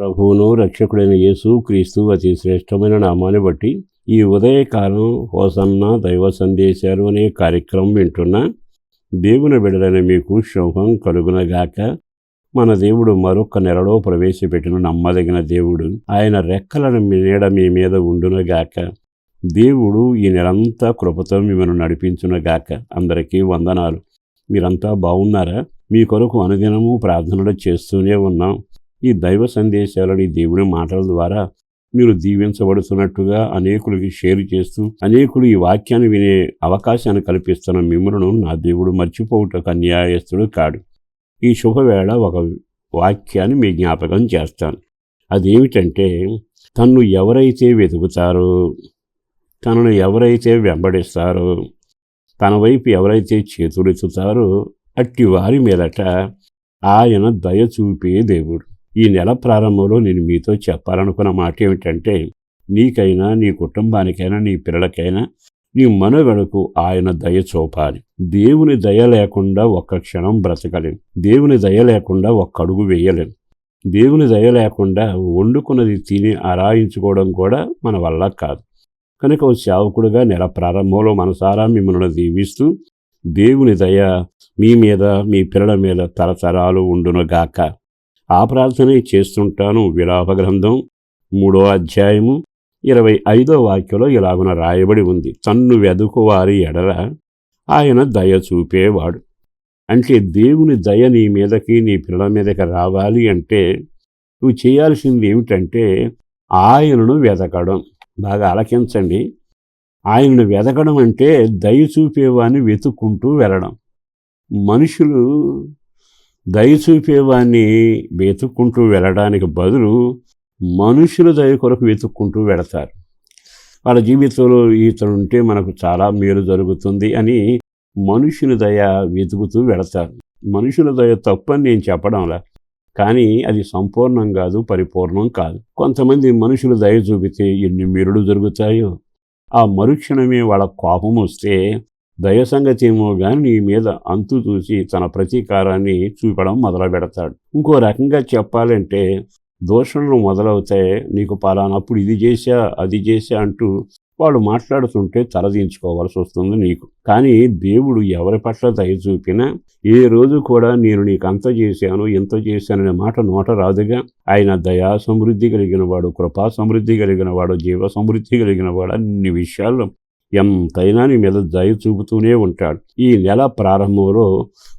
ప్రభువును రక్షకుడైన యేసు క్రీస్తు అతి శ్రేష్టమైన నామాన్ని బట్టి ఈ ఉదయకాలం హోసన్న దైవ సందేశాలు అనే కార్యక్రమం వింటున్న దేవుని బిడలైన మీకు శుభం కలుగునగాక. మన దేవుడు మరొక నెలలో ప్రవేశపెట్టిన నమ్మదగిన దేవుడు. ఆయన రెక్కలను నీడ మీ మీద ఉండునగాక. దేవుడు ఈ నెలంతా కృపతో మిమ్మల్ని నడిపించునగాక. అందరికీ వందనాలు. మీరంతా బాగున్నారా? మీ కొరకు అనుదినము ప్రార్థనలు చేస్తూనే ఉన్నాం. ఈ దైవ సందేశాలని దేవుని మాటల ద్వారా మీరు దీవించబడుతున్నట్టుగా అనేకులకి షేర్ చేస్తూ అనేకులు ఈ వాక్యాన్ని వినే అవకాశాన్ని కల్పిస్తున్న మిమ్మలను నా దేవుడు మర్చిపోవుటకు అన్యాయస్తుడు కాడు. ఈ శుభవేళ ఒక వాక్యాన్ని మీ జ్ఞాపకం చేస్తాను. అదేమిటంటే తన్ను ఎవరైతే వెతుకుతారో తనను ఎవరైతే వెంబడిస్తారో తన వైపు ఎవరైతే చేతులెత్తుతారో అట్టి వారి మీదట ఆయన దయ చూపే దేవుడు. ఈ నెల ప్రారంభంలో నేను మీతో చెప్పాలనుకున్న మాట ఏమిటంటే నీకైనా నీ కుటుంబానికైనా నీ పిల్లలకైనా నీ మనుగడకు ఆయన దయ చూపాలి. దేవుని దయ లేకుండా ఒక్క క్షణం బ్రతకలేం. దేవుని దయ లేకుండా ఒక్క అడుగు వేయలేం. దేవుని దయ లేకుండా వండుకున్నది తిని ఆరాయించుకోవడం కూడా మన వల్ల కాదు. కనుక ఓ సేవకుడుగా నెల ప్రారంభంలో మనసారా మిమ్మల్ని దీవిస్తూ దేవుని దయ మీ మీద మీ పిల్లల మీద తరతరాలు ఉండునుగాక. ఆ ప్రార్థనే చేస్తుంటాను. విలాపగ్రంథం మూడో అధ్యాయము ఇరవై ఐదో వాక్యంలో ఇలాగున రాయబడి ఉంది. తన్ను వెదుకువారి ఎడల ఆయన దయ చూపేవాడు. అంటే దేవుని దయ నీ మీదకి నీ పిల్లల మీదకి రావాలి అంటే నువ్వు చేయాల్సింది ఏమిటంటే ఆయనను వెతకడం బాగా ఆలకించండి. ఆయనను వెతకడం అంటే దయ చూపేవాడిని వెతుక్కుంటూ వెళ్ళడం. మనుషులు దయ వెతుక్కుంటూ వెళ్ళడానికి బదులు మనుషుల దయ కొరకు వెతుక్కుంటూ వెళతారు. వాళ్ళ జీవితంలో ఇతను ఉంటే మనకు చాలా మేలు జరుగుతుంది అని మనుషుల దయ వెతుకుతూ వెళతారు. మనుషుల దయ తప్పని నేను చెప్పడంలా కానీ అది సంపూర్ణం కాదు పరిపూర్ణం కాదు. కొంతమంది మనుషులు దయ చూపితే ఎన్ని మెరుడు జరుగుతాయో ఆ మరుక్షణమే వాళ్ళ కోపం వస్తే దయ సంగతి ఏమో కానీ నీ మీద అంతు చూసి తన ప్రతీకారాన్ని చూపడం మొదలు పెడతాడు ఇంకో రకంగా చెప్పాలంటే దోషణలు మొదలవుతాయి. నీకు పలానప్పుడు ఇది చేశా అది చేశా అంటూ వాళ్ళు మాట్లాడుతుంటే తలదించుకోవాల్సి వస్తుంది నీకు. కానీ దేవుడు ఎవరి పట్ల దయ చూపినా ఏ రోజు కూడా నేను నీకు అంత చేశాను ఎంత చేశాననే మాట నోట రాదుగా. ఆయన దయా సమృద్ధి కలిగిన వాడు కృపా సమృద్ధి కలిగిన వాడు జీవ సమృద్ధి కలిగిన వాడు అన్ని విషయాల్లో ఎంతైనా నీ మీద దయ చూపుతూనే ఉంటాడు. ఈ నెల ప్రారంభంలో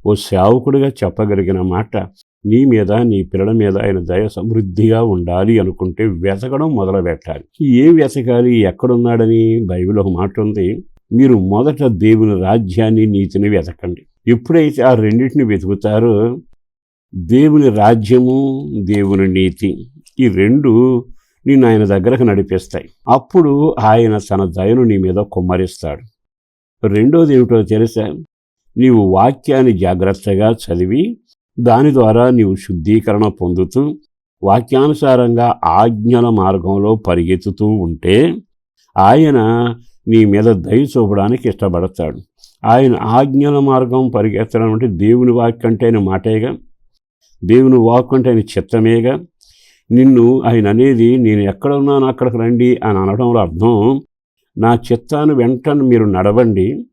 ఓ సేవకుడిగా చెప్పగలిగిన మాట నీ మీద నీ పిల్లల మీద ఆయన దయ సమృద్ధిగా ఉండాలి అనుకుంటే వెతకడం మొదలు పెట్టాలి ఏ వెతకాలి? ఎక్కడున్నాడని బైబిల్ ఒక మాట ఉంది మీరు మొదట దేవుని రాజ్యాన్ని నీతిని వెతకండి. ఎప్పుడైతే ఆ రెండింటిని వెతుకుతారో దేవుని రాజ్యము దేవుని నీతి. ఈ రెండు నిన్ను ఆయన దగ్గరకు నడిపిస్తాయి. అప్పుడు ఆయన తన దయను నీ మీద కుమ్మరిస్తాడు. రెండోది ఏమిటో తెలుసా? నీవు వాక్యాన్ని జాగ్రత్తగా చదివి దాని ద్వారా నీవు శుద్ధీకరణ పొందుతూ వాక్యానుసారంగా ఆజ్ఞల మార్గంలో పరిగెత్తుతూ ఉంటే ఆయన నీ మీద దయ చూపడానికి ఇష్టపడతాడు. ఆయన ఆజ్ఞల మార్గం పరిగెత్తడం అంటే దేవుని వాక్యం అంటే ఆయన మాటేగా? దేవుని వాక్యం అంటే ఆయన చిత్తమేగా? నిన్ను ఆయన అనేది నేను ఎక్కడ ఉన్నాను అక్కడికి రండి అని అనడంలో అర్థం నా చిత్తాన్ని వెంటనే మీరు నడవండి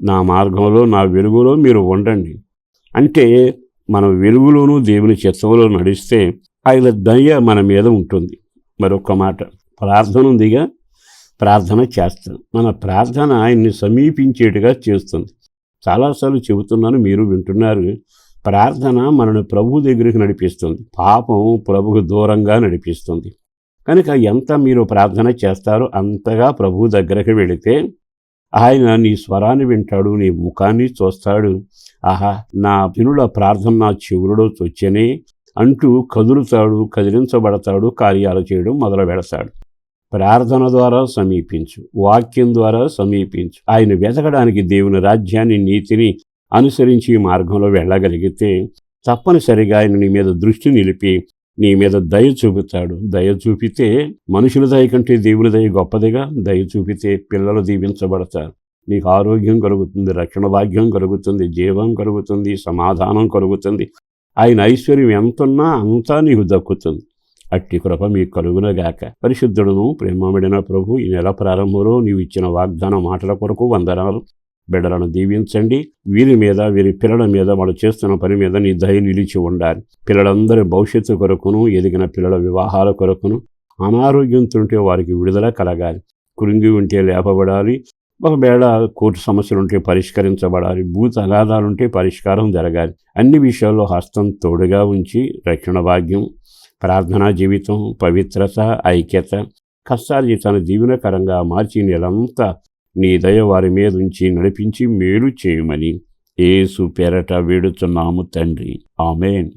నా మార్గంలో నా వెలుగులో మీరు ఉండండి. అంటే మనం వెలుగులోనూ దేవుని చిత్తంలో నడిస్తే ఆయన దయ మన మీద ఉంటుంది. మరొక మాట ప్రార్థన ఉందిగా ప్రార్థన చేస్తాం. మన ప్రార్థన ఆయన్ని సమీపించేట్టుగా చేస్తుంది. చాలాసార్లు చెబుతున్నాను మీరు వింటున్నారు. ప్రార్థన మనను ప్రభు దగ్గరికి నడిపిస్తుంది. పాపం ప్రభుకు దూరంగా నడిపిస్తుంది. కనుక ఎంత మీరు ప్రార్థన చేస్తారో అంతగా ప్రభు దగ్గరికి వెళితే ఆయన నీ స్వరాన్ని వింటాడు నీ ముఖాన్ని చూస్తాడు. ఆహా నా పినుల ప్రార్థన నా చెవులలో చొచ్చనే అంటూ కదులుతాడు కదిలించబడతాడు కార్యాలు చేయడం మొదలు పెడతాడు. ప్రార్థన ద్వారా సమీపించు వాక్యం ద్వారా సమీపించు. ఆయన వెతకడానికి దేవుని రాజ్యాన్ని నీతిని అనుసరించి మార్గంలో వెళ్ళగలిగితే తప్పనిసరిగా ఆయన నీ మీద దృష్టి నిలిపి నీ మీద దయ చూపుతాడు. దయ చూపితే మనుషుల దయ కంటే దేవుని దయ గొప్పదిగా దయ చూపితే పిల్లలు దీవించబడతారు. నీకు ఆరోగ్యం కలుగుతుంది రక్షణ భాగ్యం కలుగుతుంది జీవం కలుగుతుంది సమాధానం కలుగుతుంది. ఆయన ఐశ్వర్యం ఎంతున్నా అంతా నీకు దక్కుతుంది. అట్టి కృప మీకు కలుగునగాక పరిశుద్ధుడును ప్రేమమిడిన ప్రభు ఈ నెల ప్రారంభంలో నీవు ఇచ్చిన వాగ్దాన మాటల కొరకు వందనాలు. బిడ్డలను దీవించండి. వీరి మీద వీరి పిల్లల మీద వాళ్ళు చేస్తున్న పని మీద నీ దయ నిలిచి ఉండాలి. పిల్లలందరి భవిష్యత్తు కొరకును ఎదిగిన పిల్లల వివాహాల కొరకును అనారోగ్యంతో ఉంటే వారికి విడుదల కలగాలి. కురింగి ఉంటే లేపబడాలి. ఒకవేళ కోర్టు సమస్యలుంటే పరిష్కరించబడాలి. భూ తగాదాలుంటే పరిష్కారం జరగాలి. అన్ని విషయాల్లో హస్తం తోడుగా ఉంచి రక్షణ భాగ్యం ప్రార్థనా జీవితం పవిత్రత ఐక్యత కష్టాలు తన జీవనకరంగా మార్చి నెలంతా నీ దయ వారి మీద ఉంచి నడిపించి మేలు చేయమని. ఏసు పేరట వేడుచున్నాము తండ్రి. ఆమెన్.